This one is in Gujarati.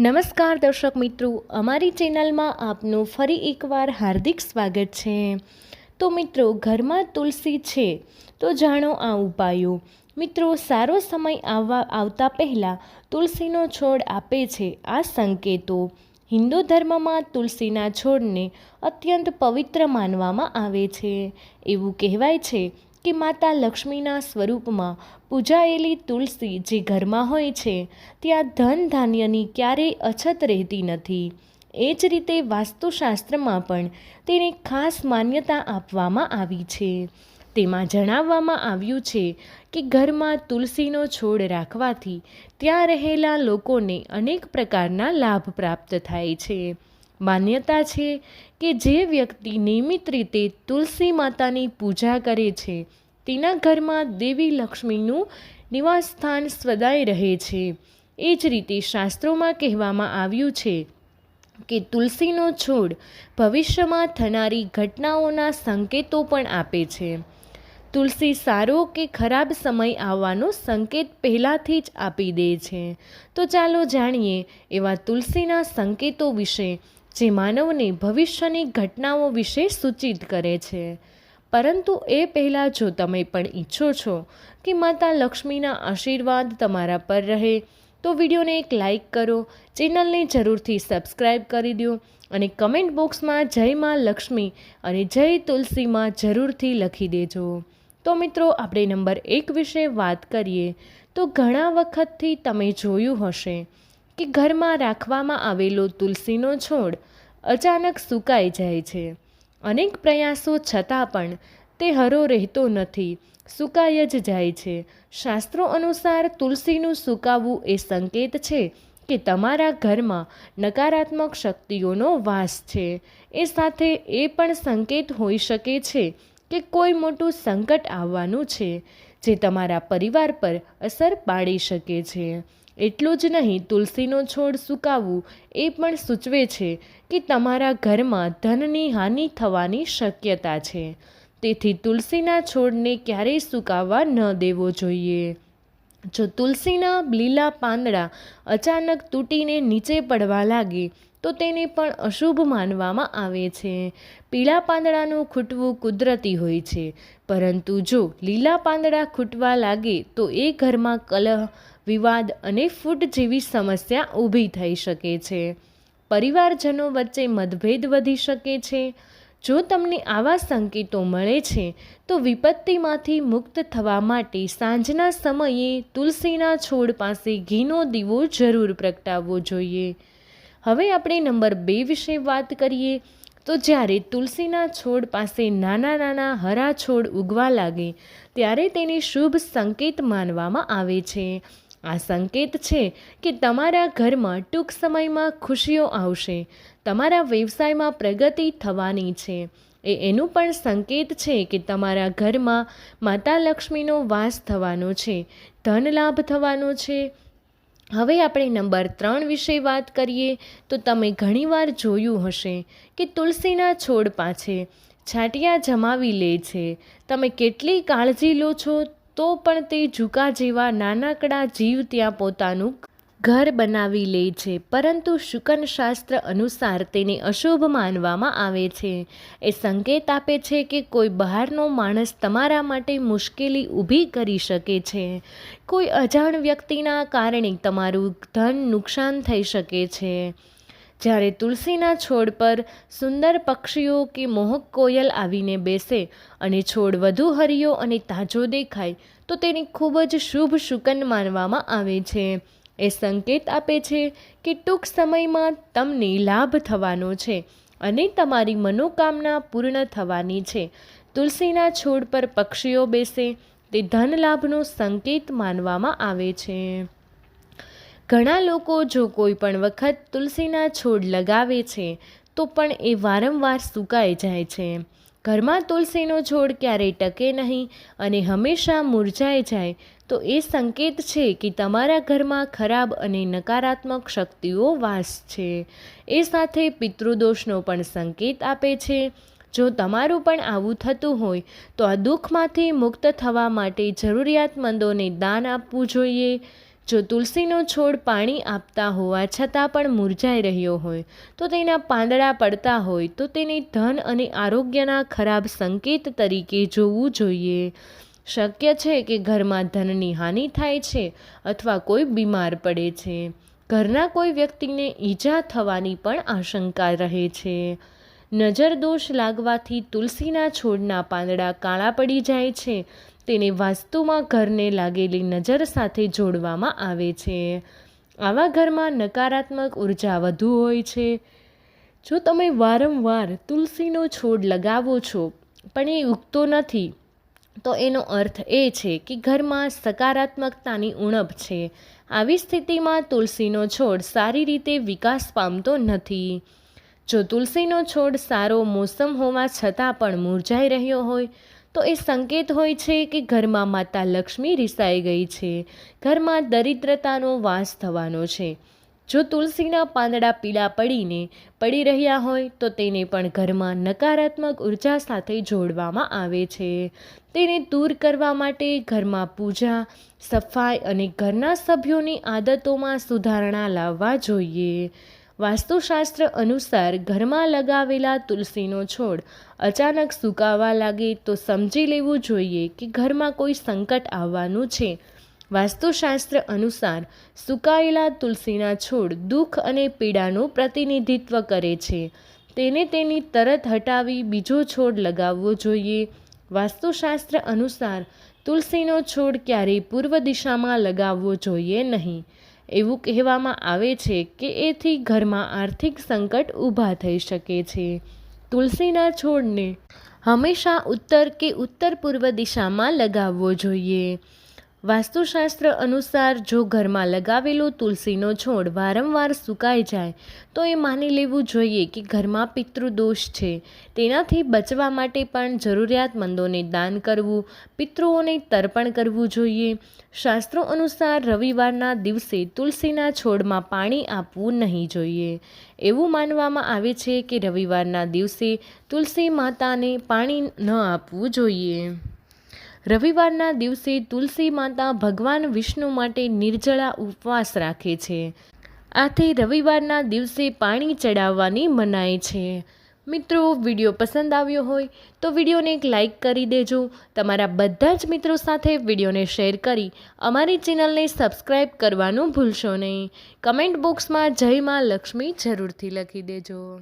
નમસ્કાર દર્શક મિત્રો, અમારી ચેનલમાં આપનું ફરી એકવાર હાર્દિક સ્વાગત છે. તો મિત્રો, ઘરમાં તુલસી છે, તો જાણો આ ઉપાયો. મિત્રો, સારો સમય આવવા, આવતા પહેલાં તુલસીનો છોડ આપે છે આ સંકેતો. હિન્દુ ધર્મમાં તુલસીના છોડને અત્યંત પવિત્ર માનવામાં આવે છે. એવું કહેવાય છે કે માતા લક્ષ્મીના સ્વરૂપમાં પૂજાયેલી તુલસી જે ઘરમાં હોય છે, ત્યાં ધન ધાન્યની ક્યારેય અછત રહેતી નથી. એ જ રીતે વાસ્તુશાસ્ત્રમાં પણ તેને ખાસ માન્યતા આપવામાં આવી છે. તેમાં જણાવવામાં આવ્યું છે કે ઘરમાં તુલસીનો છોડ રાખવાથી ત્યાં રહેલા લોકોને અનેક પ્રકારના લાભ પ્રાપ્ત થાય છે. માન્યતા છે કે જે વ્યક્તિ નિયમિત રીતે તુલસી માતાની પૂજા કરે છે, તેના ઘરમાં દેવી લક્ષ્મીનું નિવાસસ્થાન સદાય રહે છે. એ જ રીતે શાસ્ત્રોમાં કહેવામાં આવ્યું છે કે તુલસીનો છોડ ભવિષ્યમાં થનારી ઘટનાઓના સંકેતો પણ આપે છે. તુલસી સારો કે ખરાબ સમય આવવાનો સંકેત પહેલાંથી જ આપી દે છે. તો ચાલો જાણીએ એવા તુલસીના સંકેતો વિશે જે માનવને ભવિષ્યની ઘટનાઓ વિશે સૂચિત કરે છે. પરંતુ એ પહેલાં જો તમે પણ ઈચ્છો છો કે માતા લક્ષ્મીના આશીર્વાદ તમારા પર રહે, તો વિડીયોને એક લાઈક કરો, ચેનલને જરૂરથી સબસ્ક્રાઈબ કરી દો અને કમેન્ટ બોક્સમાં જય માં લક્ષ્મી અને જય તુલસીમાં જરૂરથી લખી દેજો. તો મિત્રો, આપણે નંબર એક વિશે વાત કરીએ, તો ઘણા વખતથી તમે જોયું હશે કે ઘરમાં રાખવામાં આવેલો તુલસીનો છોડ અચાનક સુકાઈ જાય છે. અનેક પ્રયાસો છતાં પણ તે હરો રહેતો નથી, સુકાઈ જ જાય છે. શાસ્ત્રો અનુસાર તુલસીનું સુકાવવું એ સંકેત છે કે તમારા ઘરમાં નકારાત્મક શક્તિઓનો વાસ છે. એ સાથે એ પણ સંકેત હોઈ શકે છે કે કોઈ મોટું સંકટ આવવાનું છે. જે તમારા પરિવાર પર અસર પાડી શકે છે. એટલું જ નહીં, તુલસીનો છોડ સુકાવવું એ પણ સૂચવે છે કે તમારા ઘરમાં ધનની હાનિ થવાની શક્યતા છે. તેથી તુલસીના છોડને ક્યારેય સુકાવવા ન દેવો જોઈએ. જો તુલસીના લીલા પાંદડા અચાનક તૂટીને નીચે પડવા લાગે તો તેને પણ અશુભ માનવામાં આવે છે. પીળા પાંદડાનું ખૂટવું કુદરતી હોય છે. પરંતુ જો લીલા પાંદડા ખૂટવા લાગે, તો એ ઘરમાં કલહ, વિવાદ અને ફૂટ જેવી સમસ્યા ઊભી થઈ શકે છે. પરિવારજનો વચ્ચે મતભેદ વધી શકે છે. જો તમને આવા સંકેતો મળે છે, તો વિપત્તિમાંથી મુક્ત થવા માટે સાંજના સમયે તુલસીના છોડ પાસે ઘીનો દીવો જરૂર પ્રગટાવવો જોઈએ. હવે આપણે નંબર બે વિશે વાત કરીએ, તો જ્યારે તુલસીના છોડ પાસે નાના નાના હરા છોડ ઉગવા લાગે, ત્યારે તેને શુભ સંકેત માનવામાં આવે છે. આ સંકેત છે કે તમારા ઘરમાં ટૂંક સમયમાં ખુશીઓ આવશે, તમારા વ્યવસાયમાં પ્રગતિ થવાની છે. એ એનું પણ સંકેત છે કે તમારા ઘરમાં માતા લક્ષ્મીનો વાસ થવાનો છે ધન લાભ થવાનો છે હવે આપણે નંબર ત્રણ વિશે વાત કરીએ તો તમે ઘણીવાર જોયું હશે કે તુલસીના છોડ પાસે છાંટિયા જમાવી લે છે. તમે કેટલી કાળજી લો છો તો પણ તે ઝુકા જેવા નાનકડા જીવ ત્યાં પોતાનું ઘર બનાવી લે છે, પરંતુ શુકનશાસ્ત્ર અનુસાર તેને અશુભ માનવામાં આવે છે. એ સંકેત આપે છે કે કોઈ બહારનો માણસ તમારા માટે મુશ્કેલી ઊભી કરી શકે છે. કોઈ અજાણ વ્યક્તિના કારણે તમારું ધન નુકસાન થઈ શકે છે. જ્યારે તુલસીના છોડ પર સુંદર પક્ષીઓ કે મોહક કોયલ આવીને બેસે અને છોડ વધુ હરિયો અને તાજો દેખાય, તો તેને ખૂબ જ શુભ શુકન માનવામાં આવે છે. એ સંકેત આપે છે કે ટૂંક સમયમાં તમને લાભ થવાનો છે અને તમારી મનોકામના પૂર્ણ થવાની છે. તુલસીના છોડ પર પક્ષીઓ બેસે, તે ધન લાભનો સંકેત માનવામાં આવે છે. ઘણા લોકો જો કોઈ પણ વખત તુલસીના છોડ લગાવે છે, તો પણ એ વારંવાર સુકાઈ જાય છે. ઘરમાં તુલસીનો છોડ ક્યારેય ટકે નહીં અને હંમેશા મુરઝાઈ જાય, તો એ સંકેત છે કે તમારા ઘરમાં ખરાબ અને નકારાત્મક શક્તિઓ વાસ છે. એ સાથે પિતૃદોષનો પણ સંકેત આપે છે. જો તમારું પણ આવું થતું હોય, તો આ દુઃખમાંથી મુક્ત થવા માટે જરૂરિયાતમંદોને દાન આપવું જોઈએ. જો તુલસીનો છોડ પાણી આપતા હોવા છતાં પણ મુરઝાઈ રહ્યો હોય, તો તેના પાંદડા પડતા હોય, તો તેને ધન અને આરોગ્યના ખરાબ સંકેત તરીકે જોવું જોઈએ. શક્ય છે કે ઘરમાં ધનની હાનિ થાય છે અથવા કોઈ બીમાર પડે છે. ઘરના કોઈ વ્યક્તિને ઈજા થવાની પણ આશંકા રહે છે. નજર દોષ લાગવાથી તુલસીના છોડના પાંદડા કાળા પડી જાય છે તેને વાસ્તુમાં ઘરને લાગેલી નજર સાથે જોડવામાં આવે છે. આવા ઘરમાં નકારાત્મક ઊર્જા વધુ હોય છે. જો તમે વારંવાર તુલસીનો છોડ લગાવો છો, પણ એ ઉગતો નથી, તો એનો અર્થ એ છે કે ઘરમાં સકારાત્મકતાની ઉણપ છે. આવી સ્થિતિમાં તુલસીનો છોડ સારી રીતે વિકાસ પામતો નથી. જો તુલસીનો છોડ સારો મોસમ હોવા છતાં પણ મુરઝાઈ રહ્યો હોય તો એ સંકેત હોય છે કે ઘરમાં માતા લક્ષ્મી રિસાઈ ગઈ છે. ઘરમાં દરિદ્રતાનો વાસ થવાનો છે. જો તુલસીના પાંદડા પીળા પડીને પડી રહ્યા હોય, તો તેને પણ ઘરમાં નકારાત્મક ઊર્જા સાથે જોડવામાં આવે છે. તેને દૂર કરવા માટે ઘરમાં પૂજા, સફાઈ અને ઘરના સભ્યોની આદતોમાં સુધારણા લાવવા જોઈએ. વાસ્તુશાસ્ત્ર અનુસાર ઘરમાં લગાવેલા તુલસીનો છોડ અચાનક સુકાવા લાગે તો સમજી લેવું જોઈએ કે ઘરમાં કોઈ સંકટ આવવાનું છે. વાસ્તુશાસ્ત્ર અનુસાર સુકાયેલા તુલસીના છોડ દુઃખ અને પીડાનું પ્રતિનિધિત્વ કરે છે. તેને તેની તરત હટાવી બીજો છોડ લગાવવો જોઈએ. વાસ્તુશાસ્ત્ર અનુસાર તુલસીનો છોડ ક્યારેય પૂર્વ દિશામાં લગાવવો જોઈએ નહીં. એવું કહેવામાં આવે છે કે એથી ઘરમાં આર્થિક સંકટ ઊભા થઈ શકે છે. તુલસીના છોડને હંમેશા ઉત્તર કે ઉત્તર પૂર્વ દિશામાં લગાવવો જોઈએ. વાસ્તુશાસ્ત્ર અનુસાર જો ઘરમાં લગાવેલો તુલસીનો છોડ વારંવાર સુકાઈ જાય, તો એ માની લેવું જોઈએ કે ઘરમાં પિતૃદોષ છે. તેનાથી બચવા માટે પણ જરૂરિયાતમંદોને દાન કરવું, પિતૃઓને તર્પણ કરવું જોઈએ. શાસ્ત્રો અનુસાર રવિવારના દિવસે તુલસીના છોડમાં પાણી આપવું નહીં જોઈએ. એવું માનવામાં આવે છે કે રવિવારના દિવસે તુલસી માતાને પાણી ન આપવું જોઈએ. રવિવારના દિવસે તુલસી માતા ભગવાન વિષ્ણુ માટે નિર્જળા ઉપવાસ રાખે છે. આથી રવિવારના દિવસે પાણી ચડાવવાની મનાય છે. મિત્રો, વીડિયો પસંદ આવ્યો હોય તો વિડીયોને એક લાઇક કરી દેજો. તમારા બધા જ મિત્રો સાથે વિડીયોને શેર કરી અમારી ચેનલને સબસ્ક્રાઈબ કરવાનું ભૂલશો નહીં. કમેન્ટ બોક્સમાં જય માં લક્ષ્મી જરૂરથી લખી દેજો.